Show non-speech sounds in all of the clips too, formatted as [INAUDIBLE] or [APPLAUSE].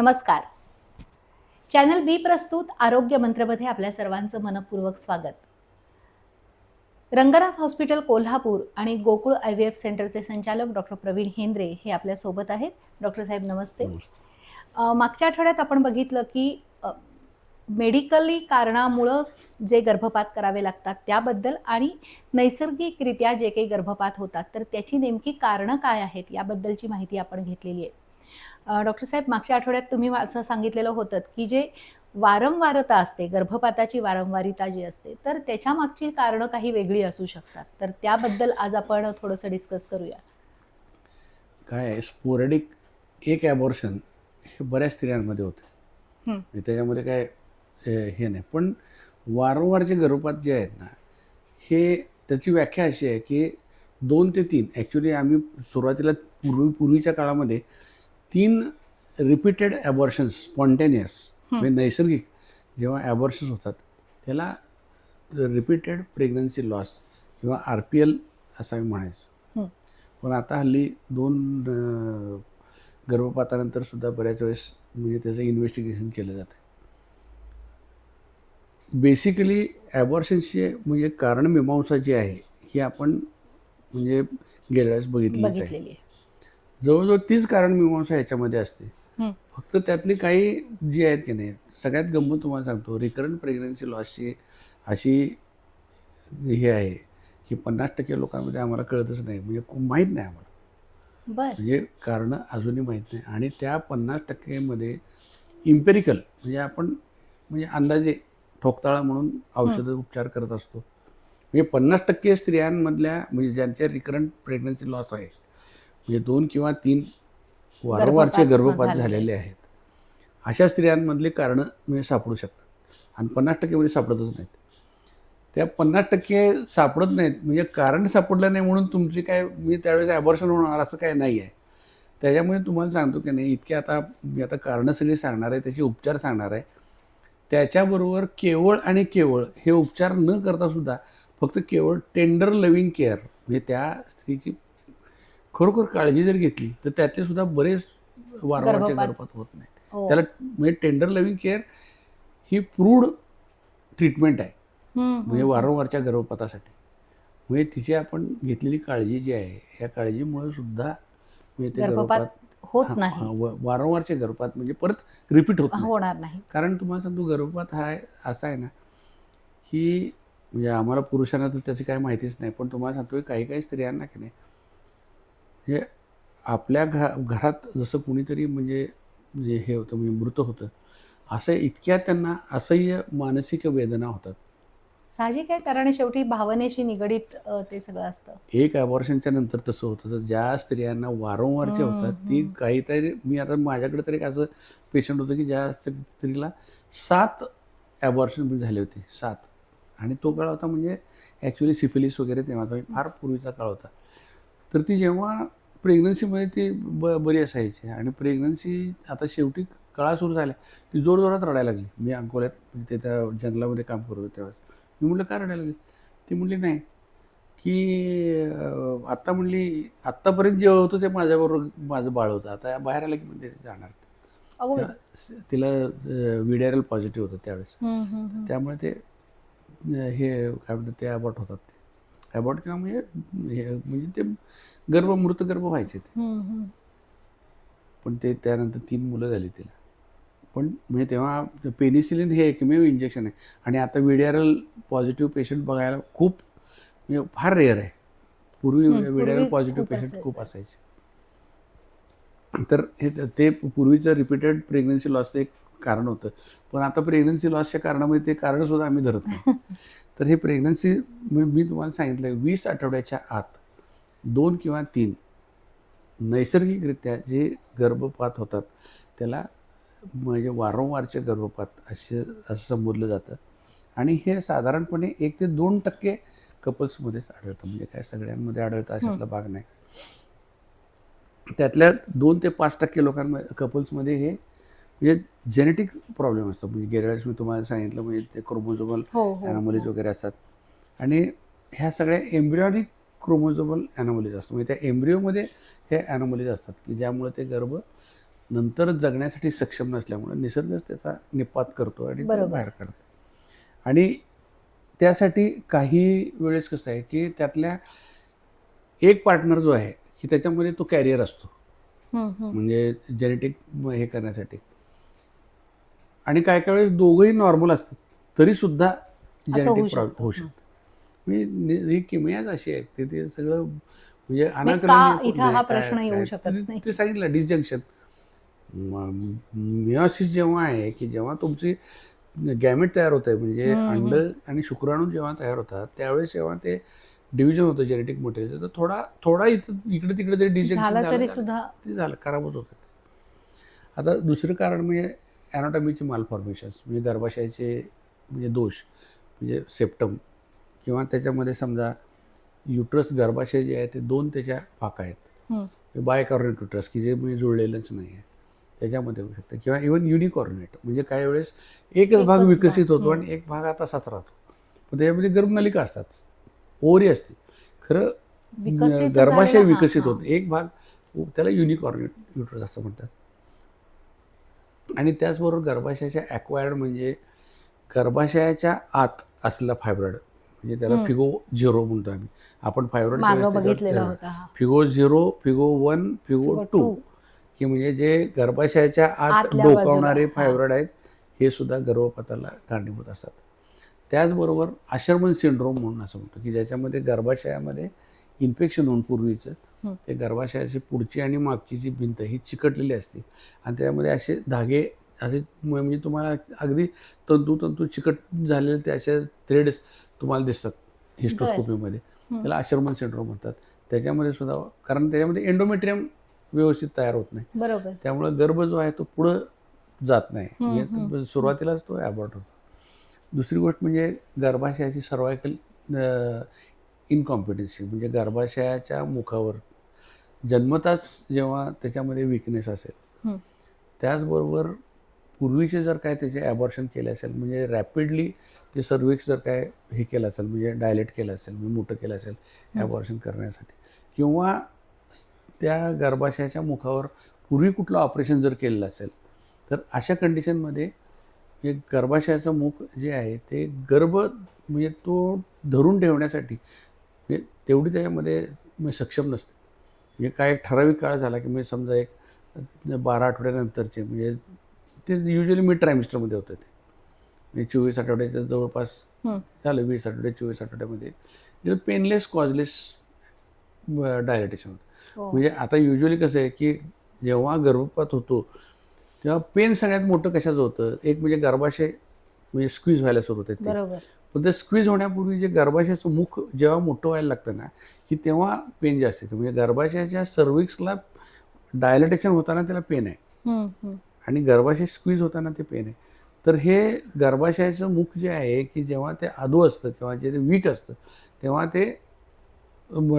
नमस्कार. चॅनल बी प्रस्तुत आरोग्य मंत्रमध्ये आपल्या सर्वांचं मनपूर्वक स्वागत. रंगनाथ हॉस्पिटल कोल्हापूर आणि गोकुळ आय व्ही एफ सेंटरचे संचालक डॉक्टर प्रवीण हेंद्रे हे आपल्यासोबत आहेत. डॉक्टर साहेब नमस्ते. मागच्या आठवड्यात आपण बघितलं की मेडिकली कारणामुळं जे गर्भपात करावे लागतात त्याबद्दल आणि नैसर्गिकरित्या जे काही गर्भपात होतात तर त्याची नेमकी कारणं काय आहेत याबद्दलची माहिती आपण घेतलेली आहे. डॉक्टर साहेब मागच्या आठवड्यात तुम्ही असं सांगितलेलं होतं की जे वारंवारता असते गर्भपाताची वारंवारिता जी असते तर त्याच्या मागची कारणं काही वेगळी असू शकतात. तर त्याबद्दल आज आपण थोडंसं डिस्कस करूया. काय स्पोरेडिक एक ॲबॉर्शन हे बऱ्याच स्त्रियांमध्ये होते. त्याच्यामध्ये काय हे नाही. पण वारंवारचे गर्भपात जे आहेत ना हे त्याची व्याख्या अशी आहे की दोन ते तीन ॲक्च्युली आम्ही सुरुवातीला पूर्वी पूर्वीच्या काळामध्ये तीन रिपीटेड ॲबॉर्शन्स स्पॉन्टेनियस म्हणजे नैसर्गिक जेव्हा ॲबॉर्शन्स होतात त्याला रिपीटेड प्रेग्नन्सी लॉस किंवा आर पी एल असं आम्ही म्हणायचो. पण आता हल्ली दोन गर्भपातानंतर सुद्धा बऱ्याच वेळेस म्हणजे त्याचं इन्व्हेस्टिगेशन केलं जातं बेसिकली ॲबॉर्शन्सचे म्हणजे कारण मीमांसा जी आहे ही आपण म्हणजे गेल्या वेळेस बघितलीच आहे. जवळजवळ तीच कारण मीमांसा ह्याच्यामध्ये असते. फक्त त्यातली काही जी आहेत की नाही सगळ्यात गंमत तुम्हाला सांगतो रिकरंट प्रेग्नन्सी लॉसची अशी हे आहे की पन्नास टक्के लोकांमध्ये आम्हाला कळतच नाही म्हणजे खूप माहीत नाही आम्हाला. म्हणजे कारणं अजूनही माहीत नाही. आणि त्या पन्नास टक्केमध्ये इम्पेरिकल म्हणजे आपण म्हणजे अंदाजे ठोकताळा म्हणून औषधं उपचार करत असतो. म्हणजे पन्नास टक्के स्त्रियांमधल्या म्हणजे ज्यांच्या रिकरंट प्रेग्नन्सी लॉस आहे म्हणजे दोन किंवा तीन वारंवारचे गर्भपात झालेले. आहेत. अशा स्त्रियांमधले कारणं म्हणजे सापडू शकतात. आणि पन्नास टक्केमध्ये सापडतच नाहीत. त्या पन्नास टक्के सापडत नाहीत म्हणजे कारण सापडलं नाही म्हणून तुमची काय मी त्यावेळेस ॲबॉर्शन होणार असं काय नाही आहे त्याच्यामुळे तुम्हाला सांगतो की नाही इतके आता मी आता कारणं सगळी सांगणार आहे त्याचे उपचार सांगणार आहे. त्याच्याबरोबर केवळ आणि केवळ हे उपचार न करता सुद्धा फक्त केवळ टेंडर लिव्हिंग केअर म्हणजे त्या स्त्रीची खरोखर काळजी जर घेतली तर त्यातले सुद्धा बरेच वारंवारचे गर्भपात. होत नाही हो. त्याला म्हणजे टेंडर लिव्हिंग केअर ही प्रूड ट्रीटमेंट आहे. म्हणजे. वारंवारच्या गर्भपातासाठी. म्हणजे तिची आपण घेतलेली काळजी जी आहे ह्या काळजीमुळे सुद्धा म्हणजे ते गर्भपात होत हा- नाही. हा, व- वारंवारचे गर्भपात म्हणजे परत रिपीट होत होणार नाही. कारण तुम्हाला सांगतो गर्भपात हा असा आहे ना की म्हणजे आम्हाला पुरुषांना तर त्याची काही माहितीच नाही पण तुम्हाला सांगतो काही काही स्त्रियांना की नाही म्हणजे आपल्या घ घरात जसं कुणीतरी म्हणजे म्हणजे हे होतं म्हणजे मृत होतं असं इतक्या त्यांना असह्य मानसिक वेदना होतात. साहजिक आहे कारण शेवटी भावनेशी निगडीत ते सगळं असतं. एक ॲबॉर्शनच्या नंतर तसं होतं तर ज्या स्त्रियांना वारंवारचे हम्म, होतात ती. काहीतरी मी आता माझ्याकडे तरी एक असं पेशंट होतं की ज्या स्त्री- स्त्रीला सात ॲबॉर्शन झाले होते सात. आणि तो काळ होता म्हणजे ॲक्च्युली सिफिलिस वगैरे तेव्हा फार पूर्वीचा काळ होता. तर ती जेव्हा प्रेग्नन्सीमध्ये ती ब बरी असायची. आणि प्रेग्नन्सी आता शेवटी काळा सुरू झाल्या. ती जोरजोरात रडायला लागली. मी अकोल्यात म्हणजे ते त्या जंगलामध्ये काम करत होते त्यावेळेस मी म्हटलं का रडायला लागली? ती म्हणली नाही. की आत्ता म्हणली आत्तापर्यंत जे होतं ते माझ्याबरोबर माझं बाळ होतं. आता बाहेर आलं की म्हणजे जाणार. तिला विडॅरल पॉझिटिव्ह होतं त्यावेळेस. त्यामुळे ते हे काय म्हणतात ते अबॉट होतात. ते अबॉट किंवा म्हणजे हे म्हणजे ते गर्भ मृत गर्भ व्हायचे ते. पण ते त्यानंतर तीन मुलं झाली तिला. पण म्हणजे तेव्हा पेनिसिलिन हे एकमेव इंजेक्शन आहे. आणि आता विडॅरल पॉझिटिव्ह पेशंट बघायला खूप म्हणजे फार रेअर आहे. पूर्वी विडॅरल पॉझिटिव्ह पेशंट खूप असायचं. असायचे. तर हे ते पूर्वीचं रिपीटेड प्रेग्नन्सी लॉसचं एक कारण होतं. पण आता प्रेग्नन्सी लॉसच्या कारणामुळे ते कारणसुद्धा आम्ही धरत नाही. [LAUGHS] तर हे प्रेग्नन्सी मी तुम्हाला सांगितलं वीस आठवड्याच्या आत दोन किंवा तीन नैसर्गिकरित्या जे गर्भपात होतात त्याला म्हणजे वारंवारचे गर्भपात असे असं संबोधलं जातं. आणि हे साधारणपणे एक ते दोन टक्के कपल्समध्येच आढळतं. म्हणजे काय सगळ्यांमध्ये आढळतं अशातला भाग नाही. त्यातल्या दोन ते पाच टक्के लोकांमध्ये कपल्समध्ये हे म्हणजे जेनेटिक प्रॉब्लेम असतो. म्हणजे गेल्या वेळेस मी तुम्हाला सांगितलं म्हणजे ते क्रोमोझोमल हो हो ॲनॉमलीज वगैरे असतात. आणि ह्या सगळ्या एम्ब्रियॉनिक क्रोमोझोमल ॲनॉमलीज असतात म्हणजे त्या एम्ब्रिओमध्ये हे ॲनॉमलीज असतात की ज्यामुळे ते गर्भ नंतर जगण्यासाठी सक्षम नसल्यामुळे निसर्गच त्याचा निपात करतो आणि. बाहेर काढतो आणि त्यासाठी काही वेळेस कसं आहे की त्यातल्या एक पार्टनर जो आहे की त्याच्यामध्ये तो कॅरियर असतो. म्हणजे जेनेटिक हे करण्यासाठी आणि काय काय वेळेस दोघंही नॉर्मल असतात तरी सुद्धा जेनेटिक. प्रॉब्लेम होऊ शकतं म्हणजे नि- ही किमयाच अशी आहे की ते सगळं म्हणजे अनाकलनीय इथं हा प्रश्न येऊ शकत ते- नाही? ते सांगितलं डिसजंक्शन मिओसिस जेव्हा आहे की जेव्हा तुमची गॅमेट तयार होत आहे म्हणजे अंड आणि शुक्राणू जेव्हा तयार होतात त्यावेळेस जेव्हा ते डिव्हिजन होतं जेनेटिक मटेरियल तर थोडा थोडा इथं इकडे तिकडे ते डिसजंक्शन झालं तरी सुद्धा ते झालं खराबच होतं. ते आता दुसरं कारण म्हणजे ॲनाटॉमीचे मालफॉर्मेशन्स म्हणजे गर्भाशयाचे म्हणजे दोष म्हणजे सेप्टम किंवा त्याच्यामध्ये समजा युट्रस गर्भाशय जे आहे ते दोन त्याच्या फाका आहेत. बायकॉर्नेट युट्रस की जे म्हणजे जुळलेलंच नाही आहे. त्याच्यामध्ये होऊ शकतं. किंवा इवन युनिकॉर्नेट म्हणजे काही वेळेस एकच भाग विकसित होतो आणि एक भाग आता तसाच राहतो पण त्याच्यामध्ये गर्भनलिका असतात. ओरी असते. खरं गर्भाशय विकसित. होतो. एक भाग त्याला युनिकॉर्नेट युट्रस असं म्हणतात. आणि त्याचबरोबर गर्भाशयाच्या ॲक्वायर्ड म्हणजे गर्भाशयाच्या आत असलेला फायब्रॉइड म्हणजे त्याला. फिगो झिरो म्हणतो आम्ही आपण fibroid FIGO zero FIGO one FIGO two. की म्हणजे जे गर्भाशयाच्या आत डोकावणारे. फायब्रॉइड आहेत हे सुद्धा गर्भपाताला कारणीभूत असतात त्याचबरोबर आशरमन सिंड्रोम म्हणून असं म्हणतो की ज्याच्यामध्ये गर्भाशयामध्ये इन्फेक्शन होऊन पूर्वीचं. ते गर्भाशयाची पुढची आणि मागची जी भिंत ही चिकटलेली असते आणि त्यामध्ये असे धागे असे म्हणजे तुम्हाला अगदी तंतू तंतू चिकट झालेले ते असे थ्रेड्स तुम्हाला दिसतात हिस्टोस्कोपीमध्ये. त्याला आशरमन सिंड्रोम म्हणतात. त्याच्यामध्ये सुद्धा कारण त्याच्यामध्ये एंडोमेट्रियम व्यवस्थित तयार होत नाही. बरोबर. त्यामुळे गर्भ जो आहे तो पुढं जात नाही. म्हणजे सुरुवातीलाच तो ॲबॉर्ट होतो. दुसरी गोष्ट म्हणजे गर्भाशयाची सर्वायकल इनकॉम्पिटन्सी म्हणजे गर्भाशयाच्या मुखावर जन्मताच जेव्हा त्याच्यामध्ये विकनेस असेल. त्याचबरोबर पूर्वीचे जर काय त्याचे ॲबॉर्शन केले असेल म्हणजे रॅपिडली ते सर्विक्स जर काय हे केलं असेल म्हणजे डायलेट केलं असेल म्हणजे मोठं केलं असेल ॲबॉर्शन करण्यासाठी. किंवा त्या गर्भाशयाच्या मुखावर पूर्वी कुठलं ऑपरेशन जर केलेलं असेल तर अशा कंडिशनमध्ये जे गर्भाशयाचं मुख जे आहे ते गर्भ म्हणजे तो धरून ठेवण्यासाठी म्हणजे तेवढी त्याच्यामध्ये म्हणजे सक्षम नसते. म्हणजे काय एक ठराविक काळ झाला की म्हणजे समजा एक बारा आठवड्यानंतरचे म्हणजे ते युजली मिड ट्रायमिस्टरमध्ये होतं ते म्हणजे चोवीस आठवड्याच्या जवळपास. झालं वीस आठवडे चोवीस आठवड्यामध्ये. पेनलेस कॉजलेस डायलेटेशन होतं. हो. म्हणजे आता युजली कसं आहे की जेव्हा गर्भपात होतो तेव्हा पेन सगळ्यात मोठं कशाचं होतं? एक म्हणजे गर्भाशय म्हणजे स्क्वीज व्हायला सुरू होते. पण ते स्क्वीज होण्यापूर्वी जे गर्भाशयाचं मुख जेव्हा मोठं व्हायला लागतं ना की तेव्हा पेन जास्त येतं. म्हणजे गर्भाशयाच्या सर्विक्सला डायलेटेशन होताना त्याला पेन आहे. आणि गर्भाशय स्क्वीज होताना ते पेन आहे. तर हे गर्भाशयाचं मुख जे आहे की जेव्हा ते आदू असतं किंवा जे वीक असतं तेव्हा ते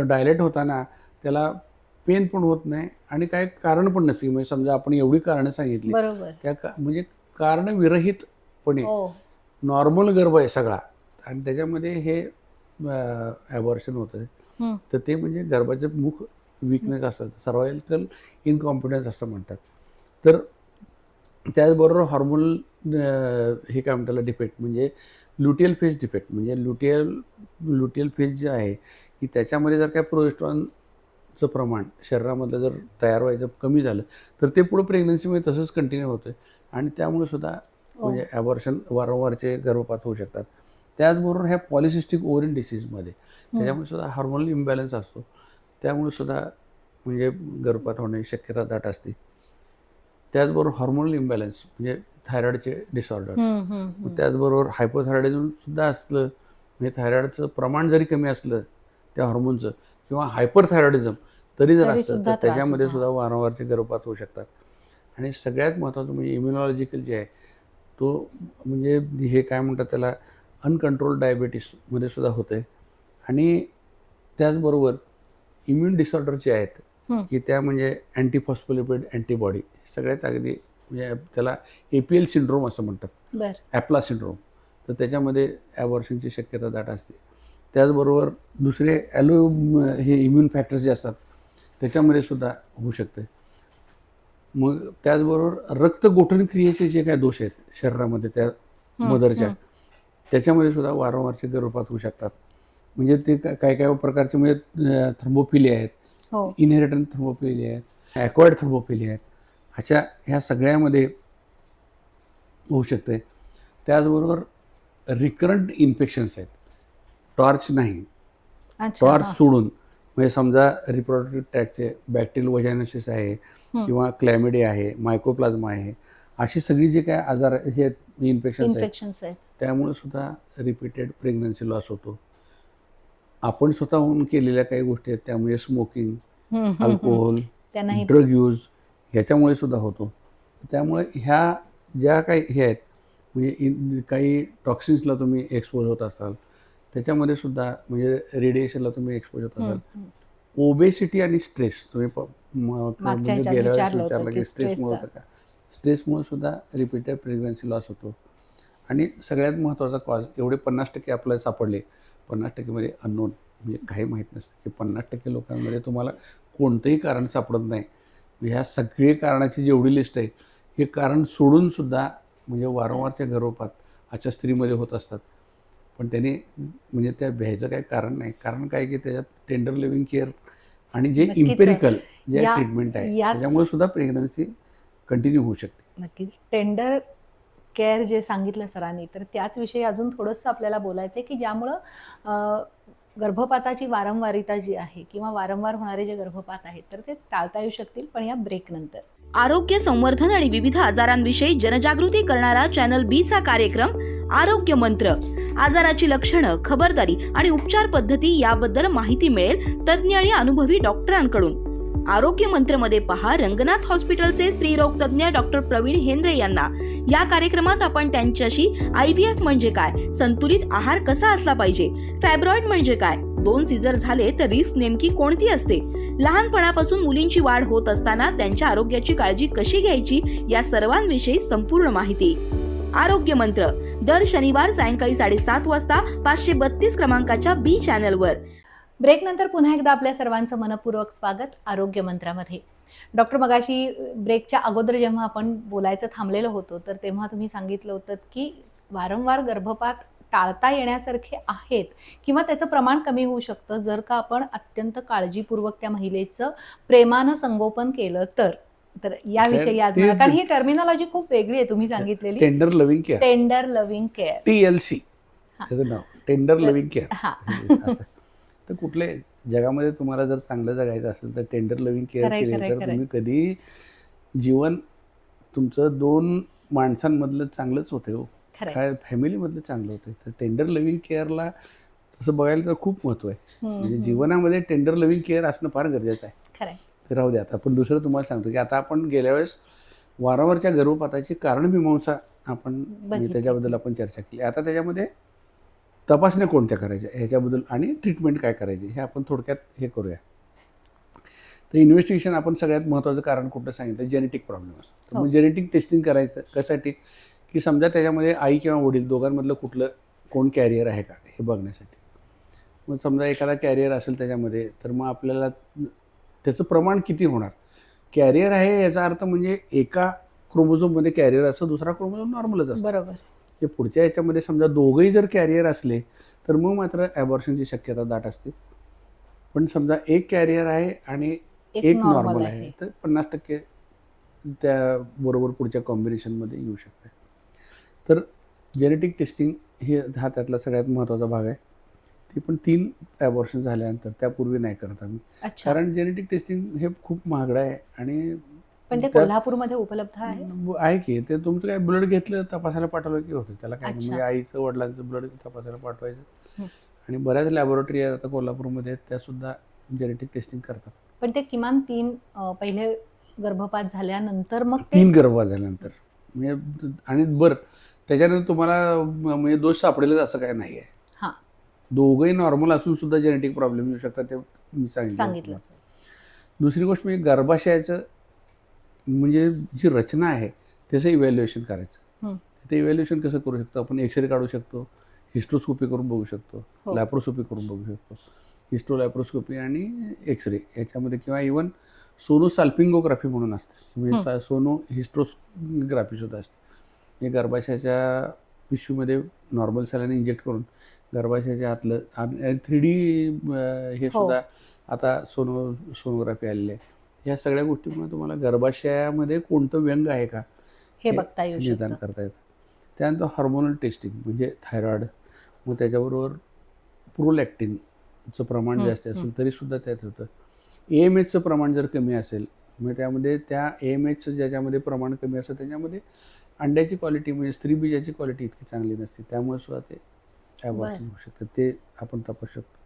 डायलेट होताना त्याला पेन पण होत नाही आणि काय कारण पण नसते म्हणजे समजा आपण एवढी कारणं सांगितली. बरोबर. त्या का म्हणजे कारणविरहितपणे हो. नॉर्मल गर्भ आहे सगळा. आणि त्याच्यामध्ये हे ॲबॉर्शन होतं. तर ते म्हणजे गर्भाचं मुख विकनेस असतात सर्वायकल इनकॉम्पिटन्स असं म्हणतात. तर त्याचबरोबर हॉर्मोनल हे काय म्हणतात डिफेक्ट म्हणजे लुटियल फेज डिफेक्ट म्हणजे लुटियल लुटियल फेज जे आहे की त्याच्यामध्ये जर काय प्रोजेस्ट्रॉनचं प्रमाण शरीरामधलं जर तयार व्हायचं कमी झालं तर ते पुढं प्रेग्नन्सीमध्ये तसंच कंटिन्यू होतं आणि त्यामुळे सुद्धा हो. म्हणजे ॲबॉर्शन वारंवारचे गर्भपात होऊ शकतात. त्याचबरोबर ह्या पॉलिसिस्टिक ओव्हरिन डिसीजमध्ये त्याच्यामुळे सुद्धा हार्मोनल इम्बॅलन्स असतो. त्यामुळे सुद्धा म्हणजे गर्भपात होण्याची शक्यता दाट असते. त्याचबरोबर हॉर्मोनल इम्बॅलन्स म्हणजे थायरॉइडचे डिसऑर्डर्स. त्याचबरोबर हायपोथायरॉइडिझम सुद्धा असलं म्हणजे थायरॉइडचं प्रमाण जरी कमी असलं त्या हॉर्मोनचं किंवा हायपरथायरॉइडिझम तरी जर असलं सुद्धा तर त्याच्यामध्ये. सुद्धा वारंवारचे गर्भपात होऊ शकतात आणि सगळ्यात महत्त्वाचं म्हणजे इम्युनॉलॉजिकल जे आहे तो म्हणजे हे काय म्हणतात त्याला अनकंट्रोल डायबेटीसमध्ये सुद्धा होतं आहे आणि त्याचबरोबर इम्युन डिसऑर्डर जे आहेत. की त्या म्हणजे अँटीफॉस्फोलिपिड अँटीबॉडी सगळ्यात अगदी म्हणजे त्याला ए पी एल सिंड्रोम असं म्हणतात. ॲप्ला सिंड्रोम तर त्याच्यामध्ये ॲबॉर्शनची शक्यता दाट असते. त्याचबरोबर दुसरे ॲलो हे इम्युन फॅक्टर्स जे असतात त्याच्यामध्ये सुद्धा होऊ शकते. मग त्याचबरोबर रक्त गोठण क्रियेचे जे काय दोष आहेत शरीरामध्ये त्या मदरच्या त्याच्यामध्ये सुद्धा वारंवारचे गर्भपात होऊ शकतात. म्हणजे ते काय काय प्रकारचे म्हणजे थर्मोफिली आहेत हो. इनहेरिटंट थर्मोफिली आहेत ॲक्वायर्ड थर्मोफिली आहेत अशा ह्या सगळ्यामध्ये होऊ शकते त्याचबरोबर रिकरंट इन्फेक्शन्स आहेत. टॉर्च नाही. टॉर्च हा. सोडून म्हणजे समजा रिप्रोडक्टिव्ह ट्रॅकचे बॅक्टेरियल वजायनोसिस आहे किंवा क्लॅमिडिया आहे मायकोप्लाझ्मा आहे अशी सगळी जे काय आजार हे इन्फेक्शन्स आहेत त्यामुळे सुद्धा रिपीटेड प्रेग्नन्सी लॉस होतो. आपण स्वतःहून केलेल्या काही गोष्टी आहेत त्यामुळे स्मोकिंग. अल्कोहोल ड्रग यूज ह्याच्यामुळे सुद्धा होतो त्यामुळे ह्या ज्या काही हे आहेत म्हणजे काही टॉक्सिन्सला तुम्ही एक्सपोज होत असाल त्याच्यामध्ये सुद्धा म्हणजे रेडिएशनला तुम्ही एक्सपोज होत असाल. ओबेसिटी आणि स्ट्रेस तुम्ही म्हणजे गेल्या वेळेस विचारलं की स्ट्रेसमुळे. होतं का स्ट्रेसमुळे सुद्धा रिपीटेड प्रेग्नन्सी लॉस होतो आणि सगळ्यात महत्त्वाचा कॉज एवढे पन्नास टक्के आपल्याला सापडले पन्नास टक्केमध्ये अननोन म्हणजे काही माहीत नसतं की पन्नास टक्के लोकांमध्ये तुम्हाला कोणतंही कारण सापडत नाही. ह्या सगळी कारणाची जेवढी लिस्ट आहे हे कारण सोडून सुद्धा म्हणजे वारंवारच्या गर्भपात अशा स्त्रीमध्ये होत असतात. पण त्याने म्हणजे त्या भ्यायचं काही कारण नाही. कारण काय की त्याच्यात टेंडर लिव्हिंग केअर आणि जे. इम्पेरिकल जे ट्रीटमेंट आहे याच- त्याच्यामुळे सुद्धा प्रेग्नन्सी कंटिन्यू होऊ शकते. नक्कीच. टेंडर केअर जे सांगितलं सरांनी तर त्याच विषयी अजून थोडंसं आपल्याला बोलायचं आहे की ज्यामुळं गर्भपाताची वारंवारिता जी आहे किंवा वारंवार होणारे जे गर्भपात आहेत तर ते टाळता येऊ शकतील पण या ब्रेक नंतर. आरोग्य संवर्धन आणि विविध आजारांविषयी जनजागृती करणारा चॅनल बी चा कार्यक्रम आरोग्य मंत्र. आजाराची लक्षणं खबरदारी आणि उपचार पद्धती याबद्दल माहिती मिळेल तज्ज्ञ आणि अनुभवी डॉक्टरांकडून. आरोग्य मंत्रमध्ये पहा रंगनाथ हॉस्पिटलचे स्त्रीरोग तज्ज्ञ डॉक्टर प्रवीण हेंद्रे यांना. या कार्यक्रमात आपण त्यांच्याशी आय व्ही एफ म्हणजे काय संतुलित आहार कसा असला पाहिजे फॅब्रॉइड म्हणजे काय दोन सीझर झाले तर रिस्क नेमकी कोणती असते? लहानपणापासून मुलींची वाढ होत असताना त्यांच्या आरोग्याची काळजी कशी घ्यायची या सर्वांविषयी संपूर्ण माहिती. आरोग्य मंत्र दर शनिवार सायंकाळी साडेसात वाजता पाचशे बत्तीस क्रमांकाच्या बी चॅनलवर. ब्रेक नंतर पुन्हा एकदा आपल्या सर्वांचं मनपूर्वक स्वागत आरोग्य मंत्रामध्ये. डॉक्टर मगाशी ब्रेकच्या अगोदर जेव्हा आपण बोलायचं थांबलेलो होतो तर तेव्हा तुम्ही सांगितलं होतं की वारंवार गर्भपात टाळता येण्यासारखे आहेत किंवा त्याचं प्रमाण कमी होऊ शकतं. जर का आपण अत्यंत काळजीपूर्वक त्या महिलेचं प्रेमानं संगोपन केलं तर तर याविषयी आज कारण ही टर्मिनॉलॉजी खूप वेगळी आहे तुम्ही सांगितलेली. Tender loving care tender loving care T L C हा. त्याचं नाव. टेंडर लव्हिंग केअर हा. [LAUGHS] तर कुठले जगामध्ये तुम्हाला जर चांगलं जगायचं असेल तर टेंडर लव्हिंग केअर केली तर. तुम्ही कधी जीवन तुमचं दोन माणसांमधलं चांगलंच होते हो. काय फॅमिलीमधलं चांगलं होतं तर टेंडर लिव्हिंग केअरला तसं बघायला तर खूप महत्त्व आहे. म्हणजे. जीवनामध्ये टेंडर लिव्हिंग केअर असणं फार गरजेचं आहे. खरंय. ते राहू द्या आता. आपण दुसरं तुम्हाला सांगतो की आता आपण गेल्या वेळेस वारंवारच्या गर्भपाताची कारणमीमांसा आपण. त्याच्याबद्दल आपण चर्चा केली. आता त्याच्यामध्ये तपासण्या कोणत्या करायच्या ह्याच्याबद्दल आणि ट्रीटमेंट काय करायची हे आपण थोडक्यात हे करूया. तर इन्व्हेस्टिगेशन आपण सगळ्यात महत्त्वाचं कारण कुठलं सांगितलं जेनेटिक प्रॉब्लेम असतो. तर हो. मग जेनेटिक टेस्टिंग करायचं कशासाठी? की समजा त्याच्यामध्ये आई किंवा वडील दोघांमधलं कुठलं कोण कॅरियर आहे का हे बघण्यासाठी. मग समजा एखादा कॅरियर असेल त्याच्यामध्ये तर मग आपल्याला त्याचं प्रमाण किती होणार? कॅरियर आहे याचा अर्थ म्हणजे एका क्रोमोझोममध्ये कॅरियर असं दुसरा क्रोमोझोम नॉर्मलच असतो. बरोबर. हे पुढच्या याच्यामध्ये समजा दोघंही जर कॅरियर असले तर मग मात्र ॲबॉर्शनची शक्यता दाट असते. पण समजा एक कॅरियर आहे आणि एक नॉर्मल आहे. तर पन्नास टक्के त्या बरोबर पुढच्या कॉम्बिनेशनमध्ये येऊ शकते. तर जेनेटिक टेस्टिंग हे हा त्यातला सगळ्यात महत्त्वाचा भाग आहे. ती पण तीन ॲबॉर्शन झाल्यानंतर त्यापूर्वी नाही करत आम्ही. कारण जेनेटिक टेस्टिंग हे खूप महागडं आहे आणि पण ते कोल्हापूरमध्ये उपलब्ध आहे? आहे की. ते तुमचं काय ब्लड घेतलं तपासायला पाठवलं की होतं? त्याला काय. म्हणजे आईचं वडिलांचं ब्लड तपासायला पाठवायचं. आणि बऱ्याच लॅबोरेटरी आहेत आता कोल्हापूरमध्ये त्या सुद्धा जेनेटिक टेस्टिंग करतात. पण ते किमान तीन पहिले गर्भपात झाल्यानंतर मग तीन गर्भ झाल्यानंतर. म्हणजे आणि बरं त्याच्यानंतर तुम्हाला म्हणजे दोष सापडेलच असं काय नाही आहे. हा. दोघंही नॉर्मल असून सुद्धा जेनेटिक प्रॉब्लेम येऊ शकतात ते मी सांगितलं. सांगितलं दुसरी गोष्ट म्हणजे गर्भाशयाचं म्हणजे जी रचना आहे त्याचं इव्हॅल्युएशन करायचं हं. ते इव्हॅल्युएशन कसं करू शकतो आपण एक्सरे काढू शकतो हिस्ट्रोस्कोपी करून बघू शकतो हो. लॅप्रोस्कोपी करून बघू शकतो हिस्ट्रो लॅप्रोस्कोपी आणि एक्सरे याच्यामध्ये किंवा इवन सोनो साल्पिंगोग्राफी म्हणून असते म्हणजे हं. सोनो हिस्ट्रोग्राफी सुद्धा असते म्हणजे गर्भाशयाच्या पिशवीमध्ये नॉर्मल सेलाने इंजेक्ट करून गर्भाशयाच्या आतलं थ्री डी हे हो. सुद्धा आता सोनो सोनोग्राफी आलेली आहे ह्या सगळ्या गोष्टीमुळे तुम्हाला गर्भाशयामध्ये कोणतं व्यंग आहे का? हे बघता येऊ निदान करता येतं. त्यानंतर हार्मोनल टेस्टिंग म्हणजे थायरॉइड मग त्याच्याबरोबर प्रोलॅक्टिनचं प्रमाण जास्त असेल तरी सुद्धा त्यात होतं. ए एम एचचं प्रमाण जर कमी असेल मग त्यामध्ये त्या ए एम एचचं ज्याच्यामध्ये प्रमाण कमी असेल त्याच्यामध्ये अंड्याची क्वालिटी म्हणजे स्त्री बीजाची क्वालिटी इतकी चांगली नसते. त्यामुळे सुद्धा ते ॲबॉर्शन होऊ शकतं. ते आपण तपासू शकतो.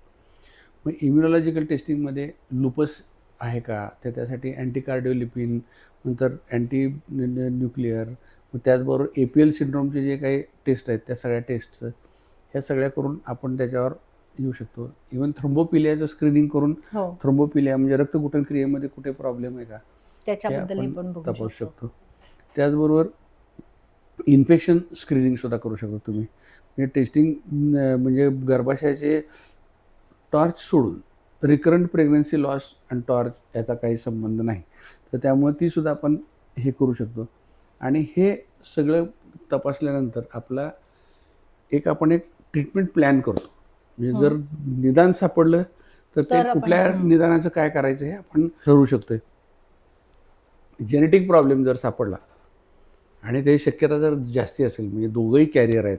मग इम्युनॉलॉजिकल टेस्टिंगमध्ये लुपस आहे का? तर त्यासाठी अँटीकार्डिओलिपिन नंतर अँटी न्यूक्लिअर मग त्याचबरोबर ए पी एल सिंड्रोमचे जे काही टेस्ट आहेत त्या सगळ्या टेस्टचं ह्या सगळ्या करून आपण त्याच्यावर येऊ शकतो. इवन थ्रोम्बोपिलियाचं स्क्रीनिंग करून हो. थ्रोम्बोपिलिया म्हणजे रक्तकुटन क्रियेमध्ये कुठे प्रॉब्लेम आहे का? हे बघू तपासू शकतो. त्याचबरोबर इन्फेक्शन स्क्रीनिंग सुद्धा करू शकतो तुम्ही. म्हणजे टेस्टिंग म्हणजे गर्भाशयाचे टॉर्च सोडून रिकरंट प्रेग्नन्सी लॉस आणि टॉर्च याचा काही संबंध नाही. तर त्यामुळे ती सुद्धा आपण हे करू शकतो. आणि हे सगळं तपासल्यानंतर आपला एक आपण एक ट्रीटमेंट प्लॅन करतो. म्हणजे जर निदान सापडलं तर ते कुठल्या हं. निदानाचं काय करायचं हे आपण ठरवू शकतोय. जेनेटिक प्रॉब्लेम जर सापडला आणि ते शक्यता जर जास्ती असेल म्हणजे दोघंही कॅरियर आहेत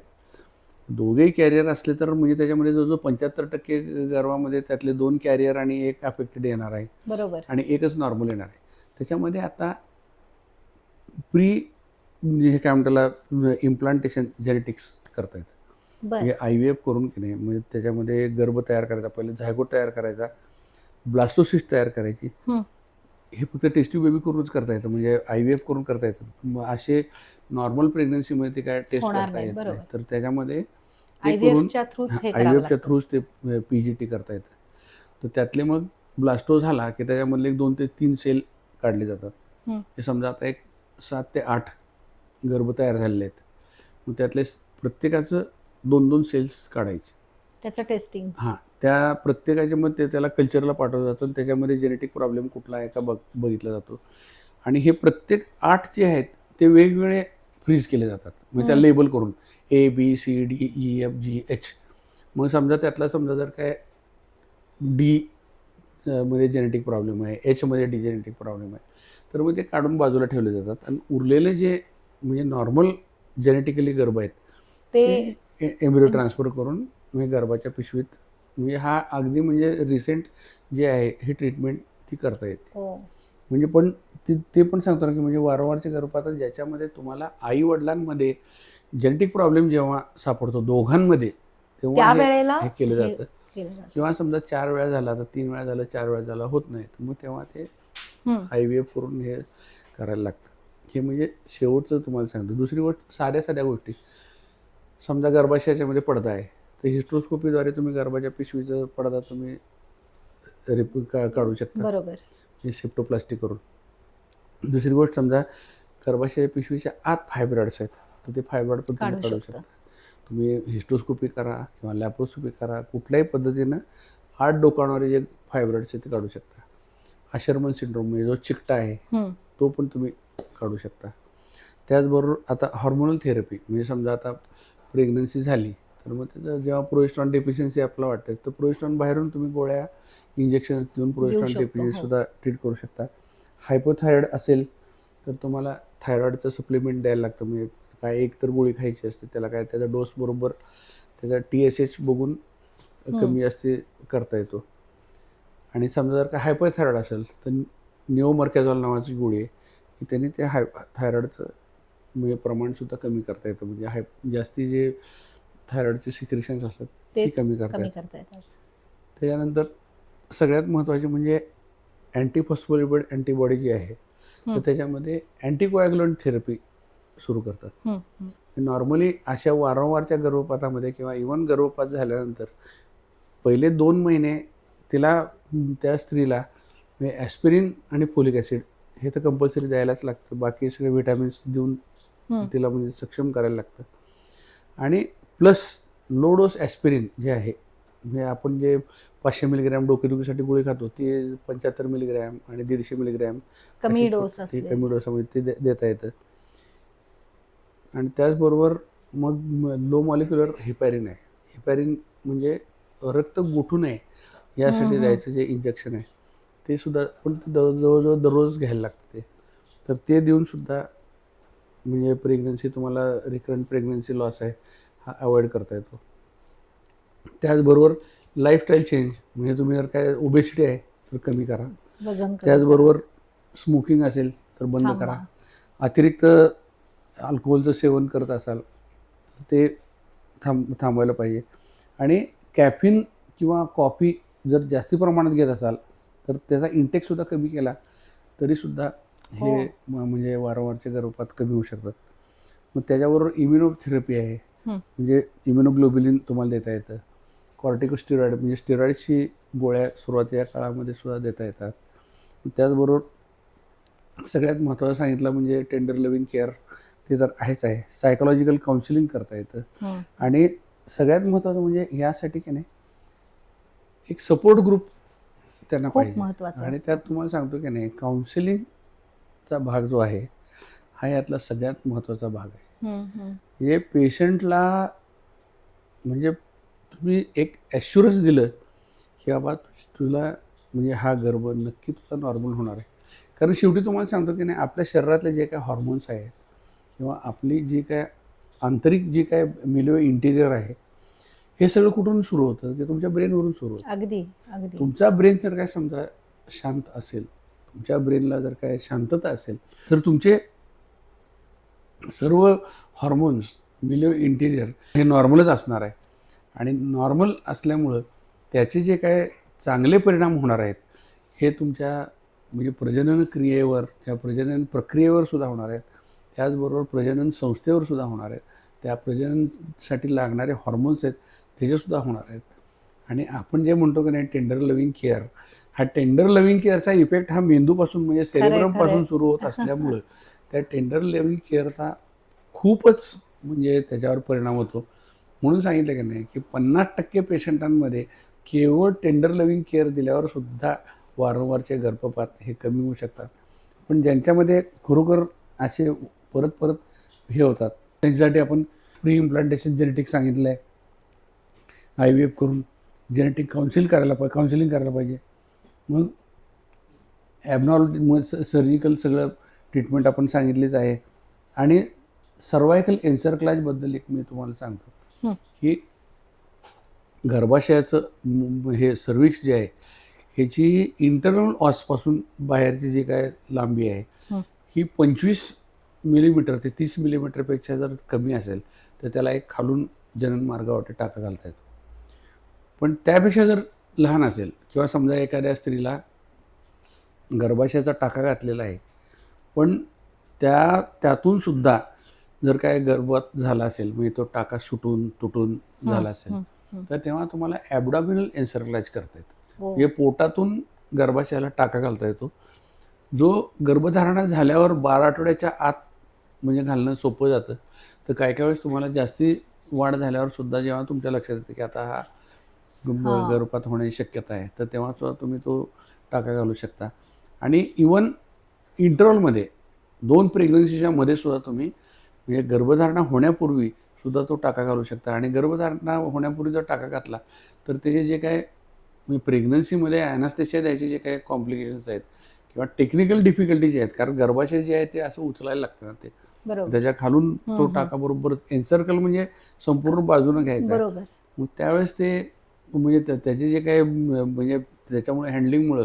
दोघेही कॅरियर असले तर म्हणजे त्याच्यामध्ये जवळजवळ पंच्याहत्तर टक्के गर्भामध्ये त्यातले दोन कॅरियर आणि एक अफेक्टेड येणार आहे. बरोबर. आणि एकच नॉर्मल येणार आहे. त्याच्यामध्ये आता प्री हे काय म्हणताला इम्प्लांटेशन जेनेटिक्स करता येतं म्हणजे आय व्ही एफ करून की नाही म्हणजे त्याच्यामध्ये गर्भ तयार करायचा पहिले झायगोट तयार करायचा ब्लास्टोसिस्ट तयार करायची. हं. फक्त टेस्टी बेबी करूनच करता येतं म्हणजे आय व्ही एफ करून करता येतं. असे नॉर्मल प्रेग्नन्सीमध्ये ते काय टेस्ट करता येत नाही. तर त्याच्यामध्ये ते आय व्ही करून एफच्या थ्रूच हे ते पी जी टी करता येतं. तर त्यातले मग ब्लास्टो झाला की त्याच्यामधले एक दोन ते तीन सेल काढले जातात. हं. समजा आता एक सात ते आठ गर्भ तयार झालेले आहेत. मग त्यातले प्रत्येकाचं दोन दोन सेल्स काढायचे. त्याचं टेस्टिंग हां त्या प्रत्येकाच्या मग ते त्याला कल्चरला पाठवलं जातं आणि त्याच्यामध्ये जेनेटिक प्रॉब्लेम कुठला आहे का बघ बघितला जातो. आणि हे प्रत्येक आठ जे आहेत ते वेगवेगळे फ्रीज केले जातात. म्हणजे त्या. लेबल करून A B C D E F G H मग समजा त्यातला समजा जर काय डी मध्ये जेनेटिक प्रॉब्लेम आहे एचमध्ये डी जेनेटिक प्रॉब्लेम आहे तर मग ते काढून बाजूला ठेवले जातात. आणि उरलेले जे म्हणजे नॉर्मल जेनेटिकली गर्भ आहेत ते एम्ब्रिओ ट्रान्सफर करून म्हणजे गर्भाच्या पिशवीत म्हणजे हा अगदी म्हणजे रिसेंट जे आहे ही ट्रीटमेंट ती करता येते. हो. म्हणजे पण ती ते पण सांगतो ना की म्हणजे वारंवारचे गर्भपात ज्याच्यामध्ये तुम्हाला आई वडिलांमध्ये जेनेटिक प्रॉब्लेम जेव्हा सापडतो दोघांमध्ये तेव्हा हे- केलं जातं. किंवा समजा चार वेळा झाला तर तीन वेळा झालं चार वेळा झाला होत नाही. मग तेव्हा ते. आय व्ही एफ करून हे करायला लागतं. हे म्हणजे शेवटचं तुम्हाला सांगतो. दुसरी गोष्ट साध्या साध्या गोष्टी. समजा गर्भाशयाच्या मध्ये पडदा आहे तर हिस्ट्रोस्कोपीद्वारे तुम्ही गर्भाच्या पिशवीचं पडदा तुम्ही रिप काढू शकता. बरोबर. हे सेप्टोप्लास्टिक करून. दुसरी गोष्ट समजा गर्भाशय पिशवीच्या आत फायब्रॉइड्स आहेत. तर ते फायब्रॉइड पण तुम्ही काढू शकता. तुम्ही हिस्ट्रोस्कोपी करा किंवा लॅप्रोस्कोपी करा. कुठल्याही पद्धतीनं आत डोकावणारे जे फायब्रॉइड्स आहेत ते काढू शकता. आशर्मन सिंड्रोम म्हणजे जो चिकटा आहे. तो पण तुम्ही काढू शकता. त्याचबरोबर आता हॉर्मोनल थेरपी म्हणजे समजा आता प्रेग्नन्सी झाली तर मग त्याचं जेव्हा प्रोजेस्ट्रॉन डेफिशियन्सी आपल्याला वाटते तर प्रोजेस्ट्रॉन बाहेरून तुम्ही गोळ्या इंजेक्शन देऊन प्रोजेस्ट्रॉन डेफिशियन्सी हो. सुद्धा ट्रीट करू शकता हायपोथायरॉइड असेल तर तुम्हाला थायरॉइडचं सप्लिमेंट द्यायला लागतं. म्हणजे काय एक तर गोळी खायची असते त्याला काय त्याचा डोस बरोबर त्याचा टी एस एच बघून कमी जास्त करता येतो. आणि समजा जर का हायपोथायरॉइड असेल तर निओमर्कॅझॉल नावाची गोळी आहे की त्याने ते हाय थायरॉइडचं म्हणजे प्रमाणसुद्धा कमी करता येतं. म्हणजे हाय जास्ती जे थायरॉइडचे सिक्रेशन्स असतात ते कमी करता कमी येतात करता येतात त्याच्यानंतर सगळ्यात महत्त्वाचे म्हणजे अँटीफॉस्फोलिपिड अँटीबॉडी जी आहे तर. त्याच्यामध्ये अँटीकोॲग्युलंट थेरपी सुरू करतात. नॉर्मली अशा वारंवारच्या गर्भपातामध्ये किंवा इवन गर्भपात झाल्यानंतर पहिले दोन महिने तिला त्या स्त्रीला म्हणजे ॲस्पिरिन आणि फोलिक ॲसिड हे तर कंपल्सरी द्यायलाच लागतं बाकी सगळे विटॅमिन्स देऊन. तिला म्हणजे सक्षम करायला लागतं आणि प्लस लो डोस ॲस्पिरिन जे आहे म्हणजे आपण जे पाचशे मिलीग्रॅम डोकेदुखीसाठी गोळी खातो ते पंच्याहत्तर मिलीग्रॅम आणि दीडशे मिलीग्रॅम कमी डोस कमी डोसामध्ये ते देता येतं. आणि त्याचबरोबर मग लो मॉलिक्युलर हिपॅरिन आहे. हिपॅरिन म्हणजे रक्त गोठू नये यासाठी. द्यायचं जे इंजेक्शन आहे ते सुद्धा पण जवळजवळ दररोज घ्यायला लागतं. ते तर ते देऊन सुद्धा म्हणजे प्रेग्नन्सी तुम्हाला रिकरंट प्रेग्नन्सी लॉस आहे. हा अवॉइड करता येतो त्याचबरोबर लाईफस्टाईल चेंज म्हणजे तुम्ही जर काय ओबेसिटी आहे तर कमी करा त्याचबरोबर स्मोकिंग असेल तर बंद. करा अतिरिक्त अल्कोहोलचं सेवन करत असाल तर ते थांब थांबवायला पाहिजे आणि कॅफिन किंवा कॉफी जर जास्ती प्रमाणात घेत असाल तर त्याचा इंटेकसुद्धा कमी केला तरीसुद्धा हे हो. म्हणजे वारंवारचे गर्भपात कमी होऊ शकतात मग त्याच्याबरोबर इम्युनोथेरपी आहे. म्हणजे इम्युनोग्लोबिलिन तुम्हाला देता येतं. कॉर्टिकोस्टिरॉइड म्हणजे स्टिरॉइडची गोळ्या सुरुवातीच्या काळामध्ये सुद्धा देता येतात. त्याचबरोबर सगळ्यात महत्त्वाचं सांगितलं म्हणजे टेंडर लिव्हिंग केअर ते तर आहेच आहे. सायकोलॉजिकल काउन्सिलिंग करता येतं. आणि सगळ्यात महत्त्वाचं म्हणजे यासाठी की नाही एक सपोर्ट ग्रुप त्यांना खूप पाहिजे. आणि. त्यात तुम्हाला सांगतो की नाही काउन्सिलिंगचा भाग जो आहे हा यातला सगळ्यात महत्त्वाचा भाग आहे. हं, पेशंटला म्हणजे तुम्ही एक ॲश्युरन्स दिलं की बाबा तुला म्हणजे हा गर्भ नक्की तुला नॉर्मल होणार आहे. कारण शेवटी तुम्हाला सांगतो की नाही आपल्या शरीरातले जे काय हॉर्मोन्स आहेत किंवा आपली जी काय आंतरिक जी काय मिलिओ इंटिरियर आहे हे सगळं कुठून सुरू होतं? की तुमच्या ब्रेनवरून सुरू होतं. अगदी अगदी. तुमचा ब्रेन जर काय समजा शांत असेल तुमच्या ब्रेनला जर काय शांतता असेल तर तुमचे सर्व हॉर्मोन्स मिलिओ इंटिरियर हे नॉर्मलच असणार आहे. आणि नॉर्मल असल्यामुळं त्याचे जे काय चांगले परिणाम होणार आहेत हे तुमच्या म्हणजे प्रजनन क्रियेवर किंवा प्रजनन प्रक्रियेवर सुद्धा होणार आहेत. त्याचबरोबर प्रजनन संस्थेवर सुद्धा होणार आहेत. त्या प्रजननसाठी लागणारे हॉर्मोन्स आहेत त्याचेसुद्धा होणार आहेत. आणि आपण जे म्हणतो की नाही टेंडर लव्हिंग केअर हा टेंडर लव्हिंग केअरचा इफेक्ट हा मेंदूपासून म्हणजे सेरेब्रमपासून. सुरू होत असल्यामुळं [LAUGHS] त्या टेंडर लेवल केअरचा खूपच म्हणजे त्याच्यावर परिणाम होतो. म्हणून सांगितलं की नाही की पन्नास टक्के पेशंटांमध्ये केवळ टेंडर लव्हिंग केअर दिल्यावर सुद्धा वारंवारचे गर्भपात हे कमी होऊ शकतात. पण ज्यांच्यामध्ये खरोखर असे परत परत हे होतात त्यांच्यासाठी आपण प्री इम्प्लांटेशन जेनेटिक सांगितलं आहे आय व्ही एफ करून जेनेटिक काउन्सिल करायला पाहिजे काउन्सिलिंग करायला पाहिजे. मग ॲबनॉर्मल मग सर्जिकल सगळं ट्रीटमेंट आपण सांगितलीच आहे आणि सर्वायकल एन्सरक्लाजबद्दल एक मी तुम्हाला सांगतो हं. की गर्भाशयाचं हे सर्विक्स जे आहे ह्याची इंटरनल ऑसपासून बाहेरची जी काय लांबी आहे हं. पंचवीस मिलीमीटर ते तीस मिलीमीटरपेक्षा जर कमी असेल तर त्याला एक खालून जनन मार्गावाटे टाका घालता येतो पण त्यापेक्षा जर लहान असेल किंवा समजा एखाद्या स्त्रीला गर्भाशयाचा टाका घातलेला आहे पण त्या त्यातून सुद्धा जर काय गर्भात झाला असेल म्हणजे तो टाका सुटून तुटून झाला असेल. तर तेव्हा तुम्हाला ॲबडॉमिनल एन्सरक्लाइज करता येतं हो. म्हणजे पोटातून गर्भाशयाला टाका घालता येतो जो गर्भधारणा झाल्यावर बारा आठवड्याच्या आत म्हणजे घालणं सोपं जातं तर काय काय वेळेस तुम्हाला जास्ती वाढ झाल्यावर सुद्धा जेव्हा तुमच्या लक्षात येतं की आता हा हां. गर्भपात होण्याची शक्यता आहे तर तेव्हा सुद्धा तुम्ही तो टाका घालू शकता आणि इवन इंटरवलमध्ये दोन प्रेग्नन्सीच्या मध्ये सुद्धा तुम्ही म्हणजे गर्भधारणा होण्यापूर्वी सुद्धा तो टाका घालू शकता. आणि गर्भधारणा होण्यापूर्वी जर टाका घातला तर त्याचे जे काय म्हणजे प्रेग्नन्सीमध्ये ॲनास्थेशिया द्यायचे जे काही कॉम्प्लिकेशन्स आहेत किंवा टेक्निकल डिफिकल्टी जे आहेत कारण गर्भाशय जे आहे ते असं उचलायला लागतं ना ते. त्याच्या खालून तो. टाका बरोबर एन्सर्कल म्हणजे संपूर्ण बाजूनं घ्यायचा मग त्यावेळेस ते म्हणजे त्या- त्याचे जे काही म्हणजे त्याच्यामुळे हँडलिंगमुळं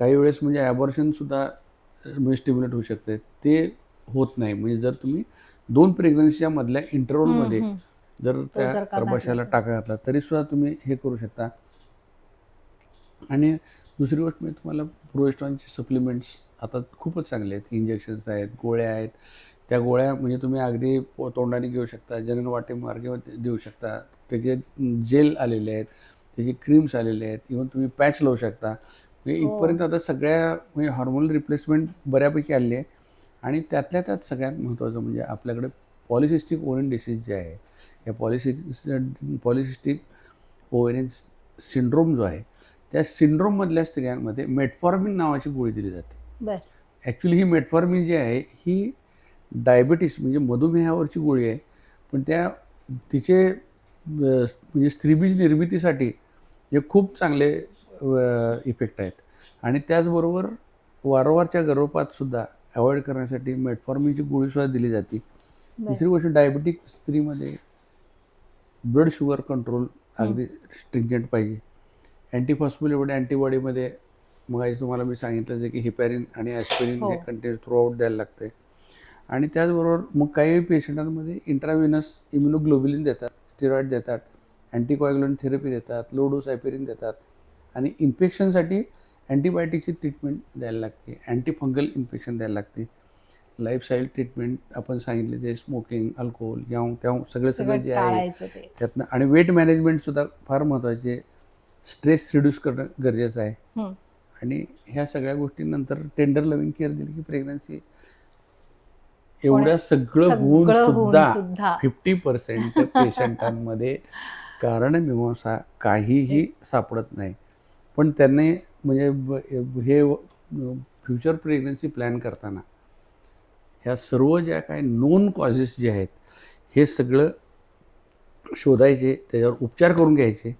काही वेळेस म्हणजे ॲबॉर्शनसुद्धा म्हणजे स्टिम्युलेट होऊ शकते. ते होत नाही. म्हणजे जर तुम्ही दोन प्रेग्नन्सीच्या मधल्या इंटरव्हलमध्ये. जर त्या गर्भाशयाला. टाका घातला तरी सुद्धा तुम्ही हे करू शकता. आणि दुसरी गोष्ट म्हणजे तुम्हाला प्रोएस्ट्रॉनचे सप्लिमेंट्स आता खूपच चांगले आहेत. इंजेक्शन्स आहेत गोळ्या आहेत. त्या गोळ्या म्हणजे तुम्ही अगदी तोंडाने घेऊ शकता जनन वाटे मार्गे देऊ शकता. त्याचे जेल आलेले आहेत त्याचे क्रीम्स आलेले आहेत. इव्हन तुम्ही पॅच लावू शकता. म्हणजे हो. इथपर्यंत आता सगळ्या म्हणजे हॉर्मोनल रिप्लेसमेंट बऱ्यापैकी आली आहे. आणि त्यातल्या त्यात सगळ्यात महत्त्वाचं म्हणजे आपल्याकडे पॉलिसिस्टिक ओव्हन डिसीज जे आहे या पॉलिसिस पॉलिसिस्टिक ओव्हॅरियन सिंड्रोम जो आहे त्या सिंड्रोममधल्या स्त्रियांमध्ये मेटफॉर्मिन नावाची गोळी दिली जाते. ॲक्च्युली ही मेटफॉर्मिन जी आहे ही डायबिटीस म्हणजे मधुमेहावरची गोळी आहे. पण त्या तिचे म्हणजे स्त्रीबीज निर्मितीसाठी हे खूप चांगले इफेक्ट आहेत. आणि त्याचबरोबर वारंवारच्या गर्भपातसुद्धा अवॉइड करण्यासाठी मेटफॉर्मिनची गोळीसुद्धा दिली जाते. तिसरी गोष्ट डायबेटिक स्त्रीमध्ये ब्लड शुगर कंट्रोल अगदी स्ट्रिंजंट पाहिजे. अँटीफॉस्फोलिपिड अँटीबॉडीमध्ये मग तुम्हाला मी सांगितलं जे की हिपॅरिन आणि ॲस्पिरिन हो. हे कंटेन्स थ्रू आउट द्यायला लागते आणि त्याचबरोबर मग काही पेशंटांमध्ये इंट्राव्हिनस इम्युनोग्लोबिलिन देतात स्टिरॉइड देतात अँटीकॉग्युलंट थेरपी देतात लो डोस ॲपिरिन देतात. आणि इन्फेक्शनसाठी अँटीबायोटिकची ट्रीटमेंट द्यायला लागते. अँटीफंगल इन्फेक्शन द्यायला लागते. लाईफस्टाईल ट्रीटमेंट आपण सांगितले ते स्मोकिंग अल्कोहोल याव त्याव सगळे सगळे जे आहे त्यातनं आणि वेट मॅनेजमेंटसुद्धा फार महत्त्वाचे आहे. स्ट्रेस रिड्यूस करणं गरजेचं आहे. आणि ह्या सगळ्या गोष्टींनंतर टेंडर लविंग केअर दिली की प्रेग्नन्सी एवढ्या सगळं होऊन सुद्धा सुद्धा. फिफ्टी पर्सेंट [LAUGHS] पेशंटांमध्ये कारणमीमांसा काहीही सापडत नाही. पण त्यांनी म्हणजे हे फ्युचर प्रेग्नन्सी प्लॅन करताना ह्या सर्व ज्या काही नोन कॉजेस जे आहेत हे सगळं शोधायचे त्याच्यावर उपचार करून घ्यायचे.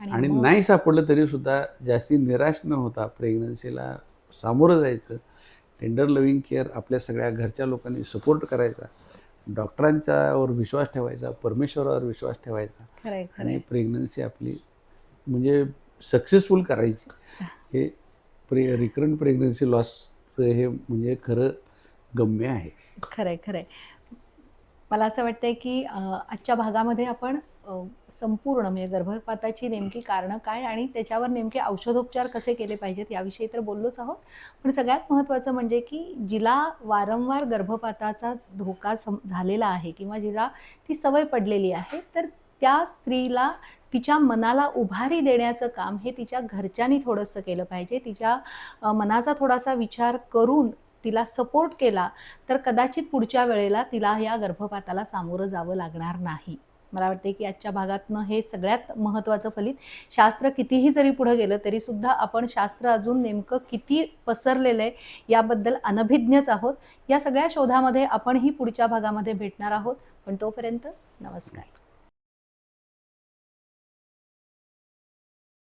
आणि नाही सापडलं तरी सुद्धा जास्ती निराश न होता प्रेग्नन्सीला सामोरं जायचं. टेंडर लविंग केअर आपल्या सगळ्या घरच्या लोकांनी सपोर्ट करायचा. डॉक्टरांच्यावर विश्वास ठेवायचा परमेश्वरावर विश्वास ठेवायचा. आणि प्रेग्नन्सी आपली म्हणजे सक्सेसफुल करायची. हे प्रे रिकरंट प्रेग्नन्सी लॉसचं हे म्हणजे खरं गम्य आहे. खरंय खरंय. मला असं वाटतंय की आजच्या भागामध्ये आपण संपूर्ण म्हणजे गर्भपाताची नेमकी कारणं काय आणि त्याच्यावर नेमके औषधोपचार कसे केले पाहिजेत याविषयी तर बोललोच आहोत. पण सगळ्यात महत्त्वाचं म्हणजे की जिला वारंवार गर्भपाताचा धोका सम झालेला आहे किंवा जिला ती सवय पडलेली आहे तर त्या स्त्रीला तिच्या मनाला उभारी देण्याचं काम हे तिच्या घरच्यांनी थोडंसं केलं पाहिजे. तिच्या मनाचा थोडासा विचार करून तिला सपोर्ट केला तर कदाचित पुढच्या वेळेला तिला या गर्भपाताला सामोरं जावं लागणार नाही. मला वाटते की आजच्या भागातनं हे सगळ्यात महत्त्वाचं फलित. शास्त्र कितीही जरी पुढं गेलं तरी सुद्धा आपण शास्त्र अजून नेमकं किती पसरलेलं आहे याबद्दल अनभिज्ञच आहोत. या सगळ्या शोधामध्ये आपणही पुढच्या भागामध्ये भेटणार आहोत. पण तोपर्यंत नमस्कार.